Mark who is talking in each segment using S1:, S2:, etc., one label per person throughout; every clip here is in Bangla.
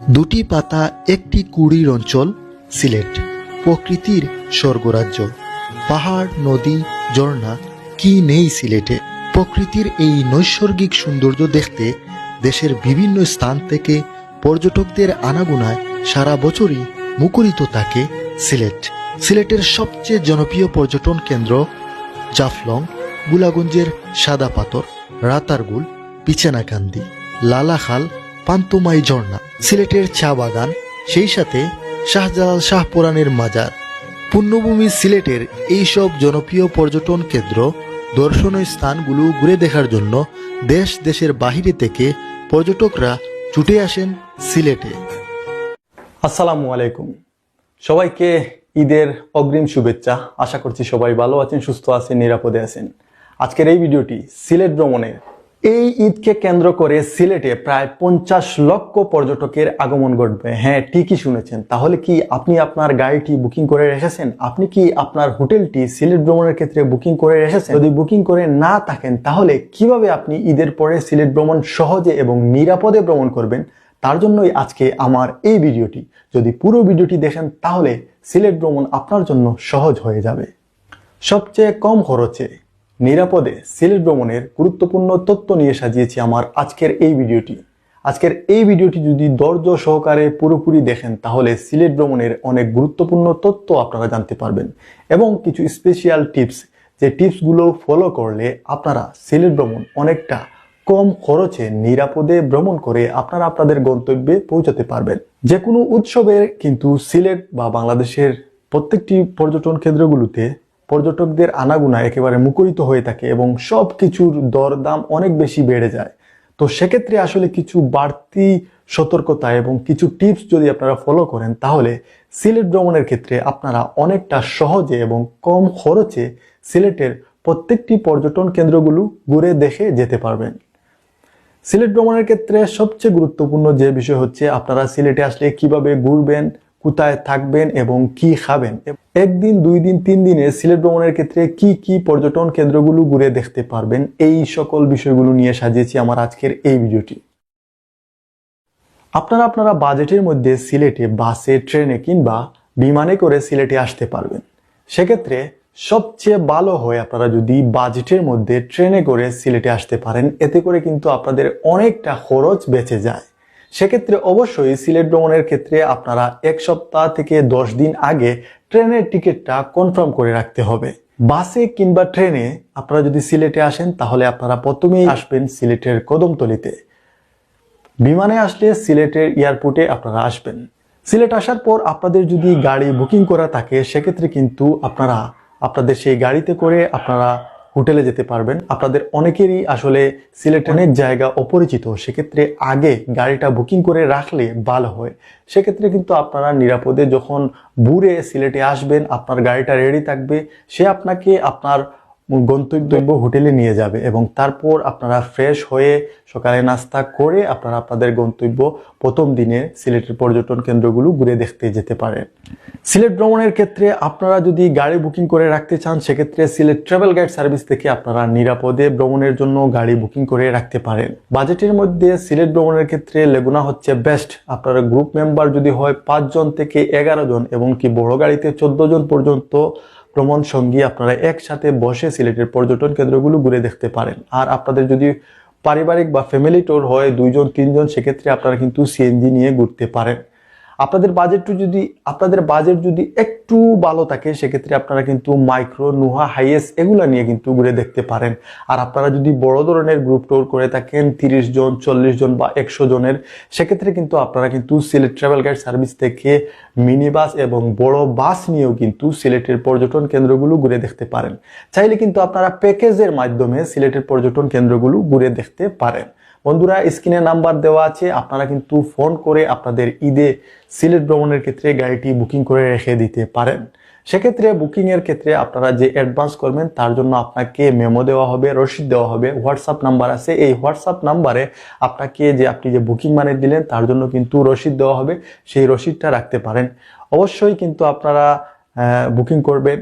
S1: দুটি পাতা, একটি কুড়ির অঞ্চল, সিলেট, প্রকৃতির স্বর্গরাজ্য। পাহাড়, নদী, ঝর্ণা, কি নেই সিলেটে? প্রকৃতির এই নৈসর্গিক সৌন্দর্য দেখতে দেশের বিভিন্ন স্থান থেকে পর্যটকদের আনাগোনায় সারা বছরই মুখরিত থাকে সিলেট। সিলেটের সবচেয়ে জনপ্রিয় পর্যটন কেন্দ্র জাফলং, গুলাগঞ্জের সাদা পাথর, রাতারগুল, পিছানাকান্দি, লালাখাল পান্তুমাই ঝর্ণা, সিলেটের চা বাগান, সেই সাথে শাহজালাল শাহ পুরাণের মাজার। পুণ্যভূমি সিলেটের এইসব জনপ্রিয় পর্যটন কেন্দ্র, দর্শনীয় স্থানগুলো ঘুরে দেখার জন্য দেশ দেশের বাহিরে থেকে পর্যটকরা ছুটে আসেন সিলেটে।
S2: আসসালামু আলাইকুম। সবাইকে ঈদের অগ্রিম শুভেচ্ছা। আশা করছি সবাই ভালো আছেন, সুস্থ আছেন, নিরাপদে আছেন। আজকের এই ভিডিওটি সিলেট ভ্রমণের এই ঈদকে কেন্দ্র করে সিলেটে প্রায় পঞ্চাশ লক্ষ পর্যটকের আগমন ঘটবে। হ্যাঁ ঠিকই শুনেছেন। তাহলে কি আপনি আপনার গাড়িটি বুকিং করে রেখেছেন আপনি কি আপনার হোটেলটি সিলেট ভ্রমণের ক্ষেত্রে বুকিং করে রেখেছেন যদি বুকিং করে না থাকেন, তাহলে কীভাবে আপনি ঈদের পরে সিলেট ভ্রমণ সহজে এবং নিরাপদে ভ্রমণ করবেন? তার জন্যই আজকে আমার এই ভিডিওটি। যদি পুরো ভিডিওটি দেখেন, তাহলে সিলেট ভ্রমণ আপনার জন্য সহজ হয়ে যাবে। সবচেয়ে কম খরচে নিরাপদে সিলেট ভ্রমণের গুরুত্বপূর্ণ তথ্য নিয়ে সাজিয়েছি আমার আজকের এই ভিডিওটি। আজকের এই ভিডিওটি যদি ধৈর্য সহকারে পুরোপুরি দেখেন, তাহলে সিলেট ভ্রমণের অনেক গুরুত্বপূর্ণ তথ্য আপনারা জানতে পারবেন এবং কিছু স্পেশাল টিপস যে টিপসগুলো ফলো করলে আপনারা সিলেট ভ্রমণ অনেকটা কম খরচে নিরাপদে ভ্রমণ করে আপনারা আপনাদের গন্তব্যে পৌঁছাতে পারবেন। যে কোনো উৎসবের কিন্তু সিলেট বা বাংলাদেশের প্রত্যেকটি পর্যটন কেন্দ্রগুলোতে পর্যটকদের আনাগুনা একেবারে মুখরিত হয়ে থাকে এবং সব কিছুর দরদাম অনেক বেশি বেড়ে যায়। তো সেক্ষেত্রে আসলে কিছু বাড়তি সতর্কতা এবং কিছু টিপস যদি আপনারা ফলো করেন, তাহলে সিলেট ভ্রমণের ক্ষেত্রে আপনারা অনেকটা সহজে এবং কম খরচে সিলেটের প্রত্যেকটি পর্যটন কেন্দ্রগুলো ঘুরে দেখে যেতে পারবেন। সিলেট ভ্রমণের ক্ষেত্রে সবচেয়ে গুরুত্বপূর্ণ যে বিষয় হচ্ছে, আপনারা সিলেটে আসলে কীভাবে ঘুরবেন কোথায় থাকবেন এবং কি খাবেন? একদিন, দুই দিন, তিন দিনে সিলেট ভ্রমণের ক্ষেত্রে কি কি পর্যটন কেন্দ্রগুলো ঘুরে দেখতে পারবেন? এই সকল বিষয়গুলো নিয়ে সাজিয়েছি আমার আজকের এই ভিডিওটি। আপনারা আপনারা বাজেটের মধ্যে সিলেটে বাসে, ট্রেনে কিংবা বিমানে করে সিলেটে আসতে পারবেন। সেক্ষেত্রে সবচেয়ে ভালো হয় আপনারা যদি বাজেটের মধ্যে ট্রেনে করে সিলেটে আসতে পারেন। এতে করে কিন্তু আপনাদের অনেকটা খরচ বেঁচে যায়। সেক্ষেত্রে অবশ্যই সিলেট ভ্রমণের ক্ষেত্রে আপনারা এক সপ্তাহ থেকে দশ দিন আগে ট্রেনের টিকিটটা কনফার্ম করে রাখতে হবে। বাসে কিংবা ট্রেনে আপনারা যদি সিলেটে আসেন, তাহলে আপনারা প্রথমেই আসবেন সিলেটের কদমতলিতে। বিমানে আসলে সিলেটের এয়ারপোর্টে আপনারা আসবেন। সিলেট আসার পর আপনাদের যদি গাড়ি বুকিং করা থাকে, সেক্ষেত্রে কিন্তু আপনারা, আপনাদের সেই গাড়িতে করে আপনারা হোটেলে যেতে পারবেন। আপনাদের অনেকেরই আসলে সিলেট অনেক জায়গা অপরিচিত, সেক্ষেত্রে আগে গাড়িটা বুকিং করে রাখলে ভালো হয়। সেক্ষেত্রে কিন্তু আপনারা নিরাপদে যখন বুড়ে সিলেটে আসবেন, আপনার গাড়িটা রেডি থাকবে, সে আপনাকে আপনার গন্তব্য হোটেলে নিয়ে যাবে এবং তারপর আপনারা ফ্রেশ হয়ে সকালে নাস্তা করে আপনারা আপনাদের গন্তব্য প্রথম দিনে সিলেটের পর্যটন কেন্দ্রগুলো ঘুরে দেখতে যেতে পারেন। সিলেট ভ্রমণের ক্ষেত্রে আপনারা যদি গাড়ি বুকিং করে রাখতে চান, সেক্ষেত্রে সিলেট ট্রাভেল গাইড সার্ভিস থেকে আপনারা নিরাপদে ভ্রমণের জন্য গাড়ি বুকিং করে রাখতে পারেন। বাজেটের মধ্যে সিলেট ভ্রমণের ক্ষেত্রে লেগুনা হচ্ছে বেস্ট আপনারা গ্রুপ মেম্বার যদি হয় পাঁচজন থেকে এগারো জন এবং কি বড় গাড়িতে চোদ্দ জন পর্যন্ত ভ্রমণ সঙ্গী আপনারা একসাথে বসে সিলেটের পর্যটন কেন্দ্রগুলো ঘুরে দেখতে পারেন। আর আপনাদের যদি পারিবারিক বা ফ্যামিলি ট্যুর হয়, দুইজন, তিনজন, সেক্ষেত্রে আপনারা কিন্তু সিএনজি নিয়ে ঘুরতে পারেন। আপনাদের বাজেটটা যদি, আপনাদের বাজেট যদি একটু ভালো থাকে, সেক্ষেত্রে আপনারা কিন্তু মাইক্রো নুহা হাইয়েস্ট এগুলা নিয়ে কিন্তু ঘুরে দেখতে পারেন। আর আপনারা যদি বড় ধরনের গ্রুপ ট্যুর করে থাকেন, তিরিশ জন, চল্লিশ জন বা একশো জনের, সেক্ষেত্রে কিন্তু আপনারা কিন্তু সিলেট ট্রাভেল গাইড সার্ভিস থেকে মিনি বাস এবং বড় বাস নিয়েও কিন্তু সিলেটের পর্যটন কেন্দ্রগুলো ঘুরে দেখতে পারেন। চাইলে কিন্তু আপনারা প্যাকেজের মাধ্যমে সিলেটের পর্যটন কেন্দ্রগুলো ঘুরে দেখতে পারেন। বন্ধুরা, স্ক্রিনে নাম্বার দেওয়া আছে। আপনারা কিন্তু ফোন করে আপনাদের ঈদে সিলেট ভ্রমণের ক্ষেত্রে গাড়িটি বুকিং করে রেখে দিতে পারেন। সেক্ষেত্রে বুকিংয়ের ক্ষেত্রে আপনারা যে অ্যাডভান্স করবেন, তার জন্য আপনাকে মেমো দেওয়া হবে, রসিদ দেওয়া হবে। হোয়াটসঅ্যাপ নাম্বার আছে। এই হোয়াটসঅ্যাপ নাম্বারে আপনাকে যে আপনি যে বুকিং মানে দিলেন, তার জন্য কিন্তু রসিদ দেওয়া হবে। সেই রসিদটা রাখতে পারেন। অবশ্যই কিন্তু আপনারা বুকিং করবেন।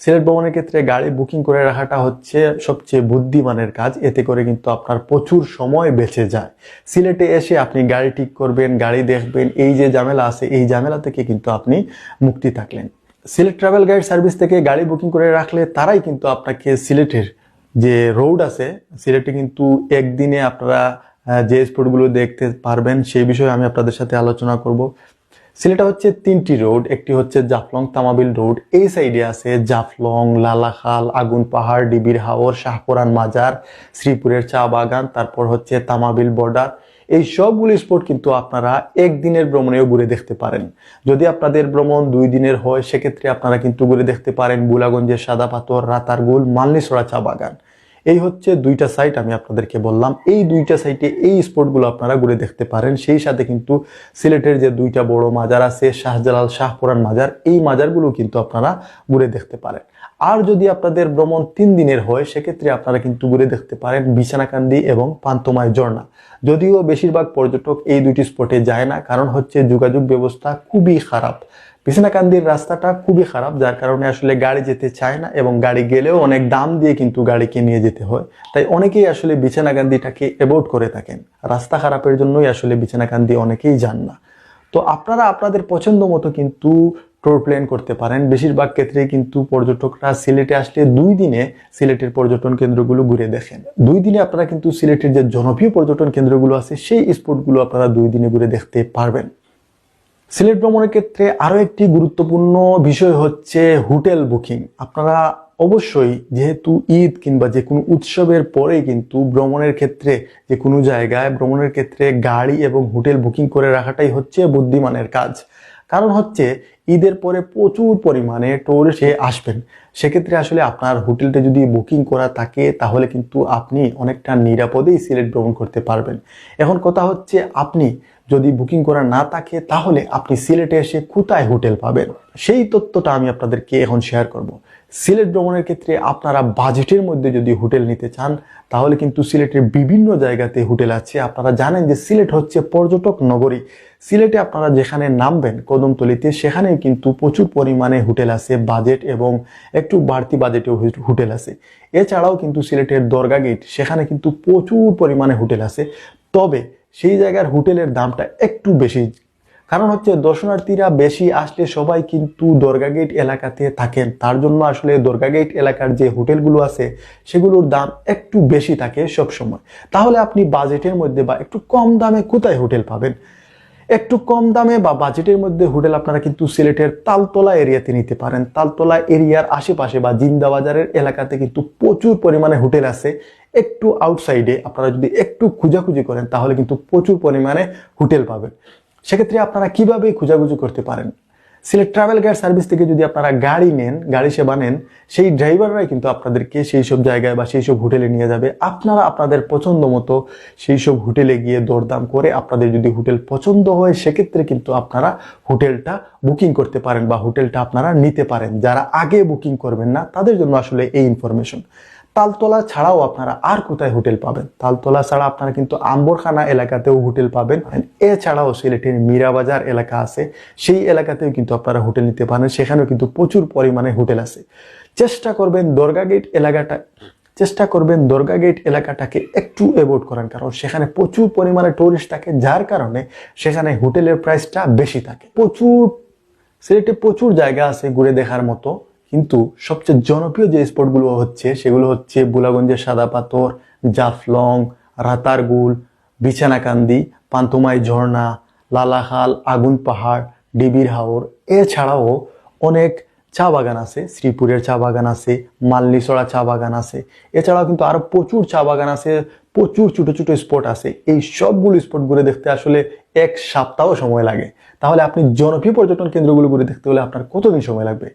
S2: সিলেট ভ্রমণের ক্ষেত্রে গাড়ি বুকিং করে রাখাটা হচ্ছে সবচেয়ে বুদ্ধিমানের কাজ। এতে করে কিন্তু আপনার প্রচুর সময় বেঁচে যায়। সিলেটে এসে আপনি গাড়ি ঠিক করবেন, গাড়ি দেখবেন, এই যে ঝামেলা আছে, এই ঝামেলা থেকে কিন্তু আপনি মুক্তি থাকলেন। সিলেট ট্রাভেল গাইড সার্ভিস থেকে গাড়ি বুকিং করে রাখলে তারাই কিন্তু আপনাকে সিলেটের যে রোড আছে, সিলেটে কিন্তু একদিনে আপনারা যে স্পটগুলো দেখতে পারবেন, সেই বিষয়ে আমি আপনাদের সাথে আলোচনা করব। সিলেটে হচ্ছে তিনটি রোড, একটি হচ্ছে জাফলং তামাবিল রোড। এই সাইডে আছে জাফলং, লালাখাল, আগুন পাহাড়, ডিবির হাওর, শাহপুরান মাজার, শ্রীপুরের চা বাগান, তারপর হচ্ছে তামাবিল বর্ডার। এই সবগুলি স্পট কিন্তু আপনারা একদিনের ভ্রমণেও ঘুরে দেখতে পারেন। যদি আপনাদের ভ্রমণ দুই দিনের হয়, সেক্ষেত্রে আপনারা কিন্তু ঘুরে দেখতে পারেন বুলাগঞ্জের সাদা পাথর, রাতারগুল, মালনিসরা চা বাগান। এই হচ্ছে দুইটা সাইট আমি আপনাদেরকে বললাম। এই দুইটা সাইটে এই স্পটগুলো আপনারা ঘুরে দেখতে পারেন। সেই সাথে কিন্তু সিলেটের যে দুইটা বড় মাজার আছে, শাহজালাল শাহপুরান মাজার, এই মাজারগুলো কিন্তু আপনারা ঘুরে দেখতে পারেন। আর যদি আপনাদের ভ্রমণ তিন দিনের হয়, সেক্ষেত্রে আপনারা কিন্তু ঘুরে দেখতে পারেন বিছানাকান্দি এবং পান্তমায় ঝর্ণা। যদিও বেশিরভাগ পর্যটক এই দুটি স্পটে যায় না, কারণ হচ্ছে যোগাযোগ ব্যবস্থা খুবই খারাপ। বিছানাকান্দির রাস্তাটা খুবই খারাপ, যার কারণে আসলে গাড়ি যেতে চায় না এবং গাড়ি গেলেও অনেক দাম দিয়ে কিন্তু গাড়িকে নিয়ে যেতে হয়। তাই অনেকেই আসলে বিছানাকান্দিটাকে অ্যাভয়েড করে থাকেন। রাস্তা খারাপের জন্যই আসলে বিছানাকান্দি অনেকেই যান না। তো আপনারা আপনাদের পছন্দ মতো কিন্তু ট্যুর প্ল্যান করতে পারেন। বেশিরভাগ ক্ষেত্রে কিন্তু পর্যটকরা সিলেটে আসলে দুই দিনে সিলেটের পর্যটন কেন্দ্রগুলো ঘুরে দেখেন। দুই দিনে আপনারা কিন্তু সিলেটের যে জনপ্রিয় পর্যটন কেন্দ্রগুলো আছে, সেই স্পটগুলো আপনারা দুই দিনে ঘুরে দেখতে পারবেন। সিলেট ভ্রমণের ক্ষেত্রে আরও একটি গুরুত্বপূর্ণ বিষয় হচ্ছে হোটেল বুকিং। আপনারা অবশ্যই যেহেতু ঈদ কিংবা যে কোনো উৎসবের পরে কিন্তু ভ্রমণের ক্ষেত্রে যে কোনো জায়গায় ভ্রমণের ক্ষেত্রে গাড়ি এবং হোটেল বুকিং করে রাখাটাই হচ্ছে বুদ্ধিমানের কাজ। কারণ হচ্ছে ঈদের পরে প্রচুর পরিমাণে টুরিস্ট আসবেন। সেক্ষেত্রে আসলে আপনার হোটেলটা যদি বুকিং করা থাকে, তাহলে কিন্তু আপনি অনেকটা নিরাপদেই সিলেট ভ্রমণ করতে পারবেন। এখন কথা হচ্ছে, আপনি যদি বুকিং করা না থাকে, তাহলে আপনি সিলেটে এসে কোথায় হোটেল পাবেন? সেই তথ্যটা আমি আপনাদেরকে এখন শেয়ার করব। সিলেট ভ্রমণের ক্ষেত্রে আপনারা বাজেটের মধ্যে যদি হোটেল নিতে চান, তাহলে কিন্তু সিলেটের বিভিন্ন জায়গাতে হোটেল আছে। আপনারা জানেন যে সিলেট হচ্ছে পর্যটক নগরী। সিলেটে আপনারা যেখানে নামবেন, কদমতলিতে, সেখানেই কিন্তু প্রচুর পরিমাণে হোটেল আছে বাজেট এবং একটু বাড়তি বাজেটেও হোটেল আছে। এছাড়াও কিন্তু সিলেটের দরগা গেট সেখানে কিন্তু প্রচুর পরিমাণে হোটেল আছে। তবে সেই জায়গার হোটেলের দামটা একটু বেশি। কারণ হচ্ছে দর্শনার্থীরা বেশি আসলে সবাই কিন্তু দরগা গেট এলাকাতে থাকেন। তার জন্য আসলে দরগা গেট এলাকার যে হোটেলগুলো আছে, সেগুলোর দাম একটু বেশি থাকে সব সময় তাহলে আপনি বাজেটের মধ্যে বা একটু কম দামে কোথায় হোটেল পাবেন? একটু কম দামে বা বাজেটের মধ্যে হোটেল আপনারা কিন্তু সিলেটের তালতলা এরিয়াতে নিতে পারেন। তালতলা এরিয়ার আশেপাশে বা জিন্দাবাজারের এলাকাতে কিন্তু প্রচুর পরিমাণে হোটেল আছে। একটু আউটসাইডে আপনারা যদি একটু খুঁজাখুঁজি করেন, তাহলে কিন্তু প্রচুর পরিমাণে হোটেল পাবেন। সেক্ষেত্রে আপনারা কীভাবে খুঁজাখুঁজি করতে পারেন? সিলেট ট্রাভেল গাইড সার্ভিস থেকে যদি আপনারা গাড়ি নেন, গাড়ি সেবা নেন, সেই ড্রাইভাররাই কিন্তু আপনাদেরকে সেই সব জায়গায় বা সেই সব হোটেলে নিয়ে যাবে। আপনারা আপনাদের পছন্দ মতো সেই সব হোটেলে গিয়ে দরদাম করে আপনাদের যদি হোটেল পছন্দ হয়, সেক্ষেত্রে কিন্তু আপনারা হোটেলটা বুকিং করতে পারেন বা হোটেলটা আপনারা নিতে পারেন। যারা আগে বুকিং করবেন না, তাদের জন্য আসলে এই ইনফরমেশন। তালতলা ছাড়াও আপনারা আর কোথায় হোটেল পাবেন? তালতলা ছাড়া আপনারা কিন্তু আম্বরখানা এলাকাতেও হোটেল পাবেন। এছাড়াও সিলেটের মীরাবাজার এলাকা আছে। সেই এলাকাতেও কিন্তু আপনারা হোটেল নিতে পারেন। সেখানেও কিন্তু প্রচুর পরিমাণে হোটেল আছে। চেষ্টা করবেন দরগা গেট এলাকাটা, চেষ্টা করবেন দরগা গেট এলাকাটাকে একটু অ্যাভয়েড করার কারণ, সেখানে প্রচুর পরিমাণে টুরিস্ট থাকে, যার কারণে সেখানে হোটেলের প্রাইসটা বেশি থাকে। প্রচুর, সিলেটে প্রচুর জায়গা আছে ঘুরে দেখার মতো। কিন্তু সবচেয়ে জনপ্রিয় যে স্পটগুলো হচ্ছে, সেগুলো হচ্ছে বুলাগঞ্জের সাদা পাথর, জাফলং, রাতারগুল, বিছানাকান্দি, পান্তুমাই ঝর্ণা, লালাখাল, আগুন পাহাড়, ডিবির হাওর। এছাড়াও অনেক চা বাগান আছে, শ্রীপুরের চা বাগান আছে, মাল্লিসড়া চা বাগান আছে। এছাড়াও কিন্তু আরও প্রচুর চা বাগান আছে, প্রচুর ছোটো ছোটো স্পট আছে। এই সবগুলো স্পট ঘুরে দেখতে আসলে এক সপ্তাহ সময় লাগে। তাহলে আপনি জনপ্রিয় পর্যটন কেন্দ্রগুলো ঘুরে দেখতে হলে আপনার কতদিন সময় লাগবে?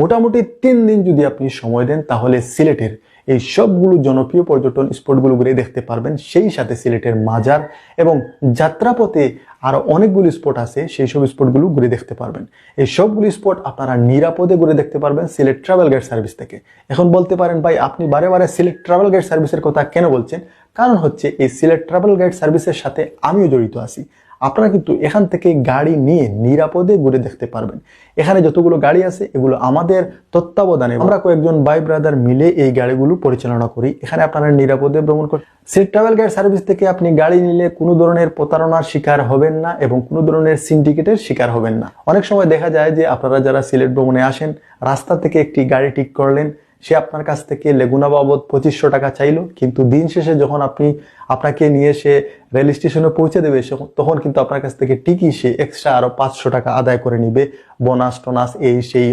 S2: মোটামুটি তিন দিন যদি আপনি সময় দেন, তাহলে সিলেটের এই সবগুলো জনপ্রিয় পর্যটন স্পটগুলো ঘুরে দেখতে পারবেন। সেই সাথে সিলেটের মাজার এবং যাত্রাপথে আরও অনেকগুলো স্পট আছে, সেই সব স্পটগুলো ঘুরে দেখতে পারবেন। এই সবগুলো স্পট আপনারা নিরাপদে ঘুরে দেখতে পারবেন সিলেট ট্রাভেল গাইড সার্ভিস থেকে। এখন বলতে পারেন, ভাই, আপনি বারে বারে সিলেট ট্রাভেল গাইড সার্ভিসের কথা কেন বলছেন? কারণ হচ্ছে এই সিলেট ট্রাভেল গাইড সার্ভিসের সাথে আমিও জড়িত আছি। আপনারা কিন্তু এখান থেকে গাড়ি নিয়ে নিরাপদে ঘুরে দেখতে পারবেন। এখানে যতগুলো গাড়ি আছে, এগুলো আমাদের তত্ত্বাবধানে। আমরা কয়েকজন ভাই ব্রাদার মিলে এই গাড়িগুলো পরিচালনা করি। এখানে আপনারা নিরাপদে ভ্রমণ করেন সিট ট্রাভেল গাইড সার্ভিস থেকে আপনি গাড়ি নিলে কোনো ধরনের প্রতারণার শিকার হবেন না এবং কোনো ধরনের সিন্ডিকেটের শিকার হবেন না। অনেক সময় দেখা যায় যে আপনারা যারা সিলেট ভ্রমণে আসেন, রাস্তা থেকে একটি গাড়ি ঠিক করলেন সে আপনার কাছ থেকে লেগুনা বাবদ পঁচিশশো টাকা চাইলো, কিন্তু দিন শেষে যখন আপনি আপনাকে নিয়ে সে রেল স্টেশনে পৌঁছে দেবে তখন কিন্তু আপনার কাছ থেকে ঠিকই সে এক্সট্রা আরও পাঁচশো টাকা আদায় করে নিবে। বোনাস টোনাস এই সেই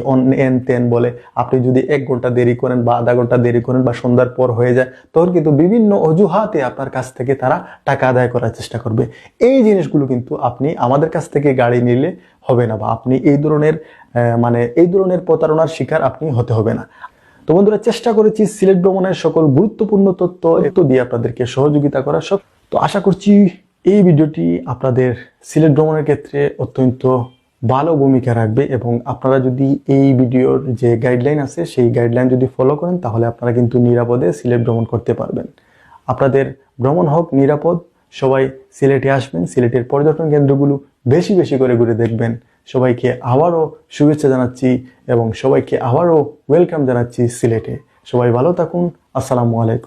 S2: এন তেন বলে। আপনি যদি এক ঘণ্টা দেরি করেন বা আধা ঘণ্টা দেরি করেন বা সন্ধ্যার পর হয়ে যায়, তখন কিন্তু বিভিন্ন অজুহাতে আপনার কাছ থেকে তারা টাকা আদায় করার চেষ্টা করবে। এই জিনিসগুলো কিন্তু আপনি আমাদের কাছ থেকে গাড়ি নিলে হবে না বা আপনি এই ধরনের মানে এই ধরনের প্রতারণার শিকার আপনি হতে হবে না। তো বন্ধুরা, চেষ্টা করেছি সিলেট ভ্রমণের সকল গুরুত্বপূর্ণ তথ্য এত দিয়ে আপনাদেরকে সহযোগিতা করার সব। তো আশা করছি এই ভিডিওটি আপনাদের সিলেট ভ্রমণের ক্ষেত্রে অত্যন্ত ভালো ভূমিকা রাখবে এবং আপনারা যদি এই ভিডিওর যে গাইডলাইন আছে, সেই গাইডলাইন যদি ফলো করেন, তাহলে আপনারা কিন্তু নিরাপদে সিলেট ভ্রমণ করতে পারবেন। আপনাদের ভ্রমণ হোক নিরাপদ, সবাই সিলেটে আসবেন, সিলেটের পর্যটন কেন্দ্রগুলো বেশি বেশি করে ঘুরে দেখবেন। সবাইকে আবারও শুভেচ্ছা জানাচ্ছি এবং সবাইকে আবারও ওয়েলকাম জানাচ্ছি সিলেটে। সবাই ভালো থাকুন। আসসালামু আলাইকুম।